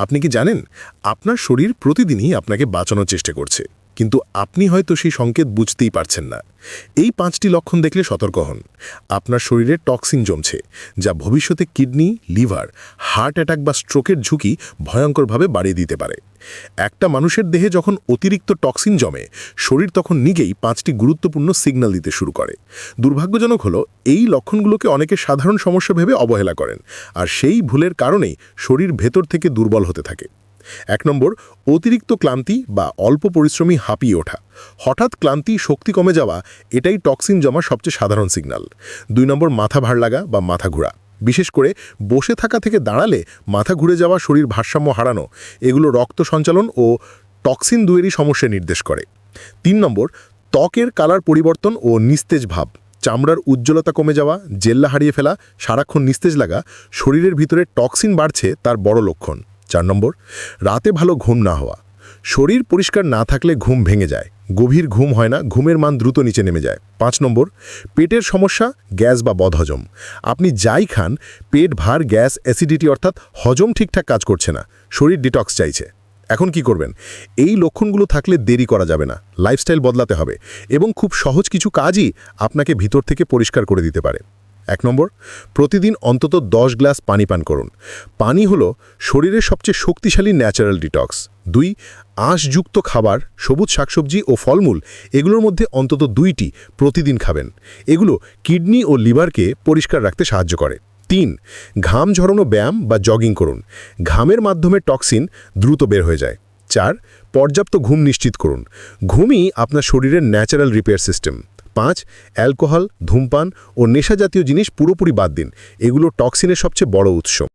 আপনি কি জানেন? আপনার শরীর প্রতিদিনই আপনাকে বাঁচানোর চেষ্টা করছে। কিন্তু আপনি হয়তো সেই সংকেত বুঝতেই পারছেন না। এই পাঁচটি লক্ষণ দেখলে সতর্ক হন। আপনার শরীরে টক্সিন জমছে, যা ভবিষ্যতে কিডনি, লিভার, হার্ট অ্যাটাক বা স্ট্রোকের ঝুঁকি ভয়ঙ্করভাবে বাড়িয়ে দিতে পারে। একটা মানুষের দেহে যখন অতিরিক্ত টক্সিন জমে, শরীর তখন নিজেই পাঁচটি গুরুত্বপূর্ণ সিগন্যাল দিতে শুরু করে। দুর্ভাগ্যজনক হলো, এই লক্ষণগুলোকে অনেকে সাধারণ সমস্যা ভেবে অবহেলা করেন, আর সেই ভুলের কারণেই শরীর ভেতর থেকে দুর্বল হতে থাকে। এক নম্বর, অতিরিক্ত ক্লান্তি বা অল্প পরিশ্রমী হাঁপিয়ে ওঠা। হঠাৎ ক্লান্তি, শক্তি কমে যাওয়া, এটাই টক্সিন জমা সবচেয়ে সাধারণ সিগন্যাল। দুই নম্বর, মাথা ভার লাগা বা মাথা ঘোরা। বিশেষ করে বসে থাকা থেকে দাঁড়ালে মাথা ঘুরে যাওয়া, শরীর ভারসাম্য হারানো, এগুলো রক্ত সঞ্চালন ও টক্সিন দুয়েরই সমস্যা নির্দেশ করে। তিন নম্বর, ত্বকের কালার পরিবর্তন ও নিস্তেজ ভাব। চামড়ার উজ্জ্বলতা কমে যাওয়া, জেল্লা হারিয়ে ফেলা, সারাক্ষণ নিস্তেজ লাগা, শরীরের ভিতরে টক্সিন বাড়ছে, তার বড় লক্ষণ। চার নম্বর, রাতে ভালো ঘুম না হওয়া। শরীর পরিষ্কার না থাকলে ঘুম ভেঙে যায়। গভীর ঘুম হয় না, ঘুমের মান দ্রুত নিচে নেমে যায়। পাঁচ নম্বর, পেটের সমস্যা, গ্যাস বা বদহজম। আপনি যাই খান, পেট ভার, গ্যাস, অ্যাসিডিটি অর্থাৎ হজম ঠিকঠাক কাজ করছে না। শরীর ডিটক্স চাইছে। এখন কি করবেন? এই লক্ষণগুলো থাকলে দেরি করা যাবে না। লাইফস্টাইল বদলাতে হবে এবং খুব সহজ কিছু কাজই আপনাকে ভিতর থেকে পরিষ্কার করে দিতে পারে। এক নম্বর, প্রতিদিন অন্তত দশ গ্লাস পানি পান করুন। পানি হলো শরীরের সবচেয়ে শক্তিশালী ন্যাচারাল ডিটক্স। দুই, আঁশযুক্ত খাবার, সবুজ শাকসবজি ও ফলমূল, এগুলোর মধ্যে অন্তত দুইটি প্রতিদিন খাবেন। এগুলো কিডনি ও লিভারকে পরিষ্কার রাখতে সাহায্য করে। তিন, ঘাম ঝরানো ব্যায়াম বা জগিং করুন। ঘামের মাধ্যমে টক্সিন দ্রুত বের হয়ে যায়। চার, পর্যাপ্ত ঘুম নিশ্চিত করুন। ঘুমই আপনার শরীরের ন্যাচারাল রিপেয়ার সিস্টেম। পাঁচ অ্যালকোহল ধূমপান ও নেশাজাতীয় জিনিস পুরোপুরি বাদ দিন। এগুলো টক্সিনের সবচেয়ে বড় উৎস।